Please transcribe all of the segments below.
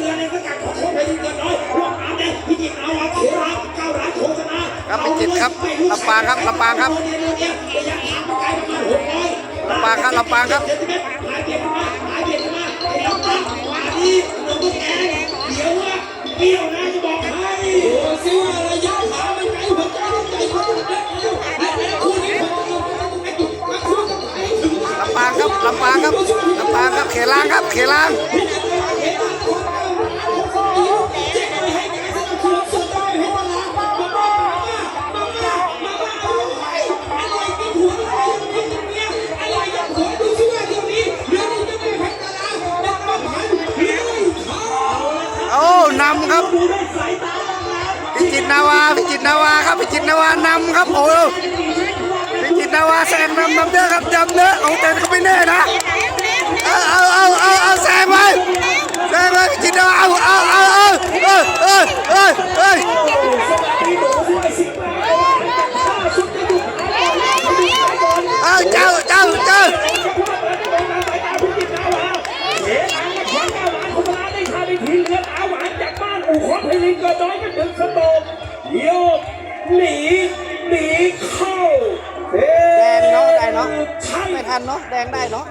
เรือในสังกัดของโค้ชไปยิงเกินน้อยรวมน้ำแดงพิจิตรนาวาเขียวร้านเก้าร้านโฆษณาครับพิจิตรครับลำปางครับลำปางครับลำปางครับลำปางครับเซนติเมตรหายเบียดมาหายเบียดมาไอ้ลำปางมาดีลงตุ๊กแกเดี๋ยวว่าเปรี้ยวนะจะบอกให้ดูสิว่าระยะทางมันไกลหัวใจใจคนเล็กเร็วแล้วคู่นี้คนจะต้องการตรงไหนมาคู่กันไหนถึงลำปางครับลำปางครับลำปางครับเขลางครับเขลางำครับ พิจิตรนาวา พิจิตรนาวาครับ พิจิตรนาวานำครับโอ้พิจิตรนาวาแซงนำนำเด้อครับนำเด้อเอาแต่ เดี๋ยวหนีหนีเข้าแดงเนาะได้เนาะใช่ไม่ทันเนาะแดงได้เนาะ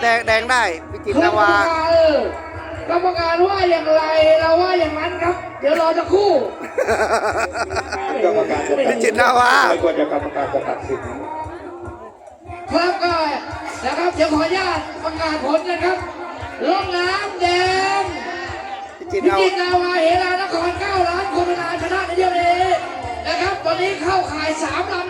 แดงแดงได้พิจิตรนาวากรรมการว่าอย่างไรเราว่าอย่างนั้นครับ เดี๋ยวรอจะครู่กรรมการจะพิจิตรนาวาไม่ควรจะกรรมการจะตัดสินครับก็นะครับเดี๋ยวขออนุญาตประกาศผลนะครับลงน้ำแดงพิ จิตรพินาวาจิตรนาวาเฮรานคร9ล้านคนนาชนะในเดียวนี้นะครับ ตอนนี้เข้าข่าย3ลำแล้ว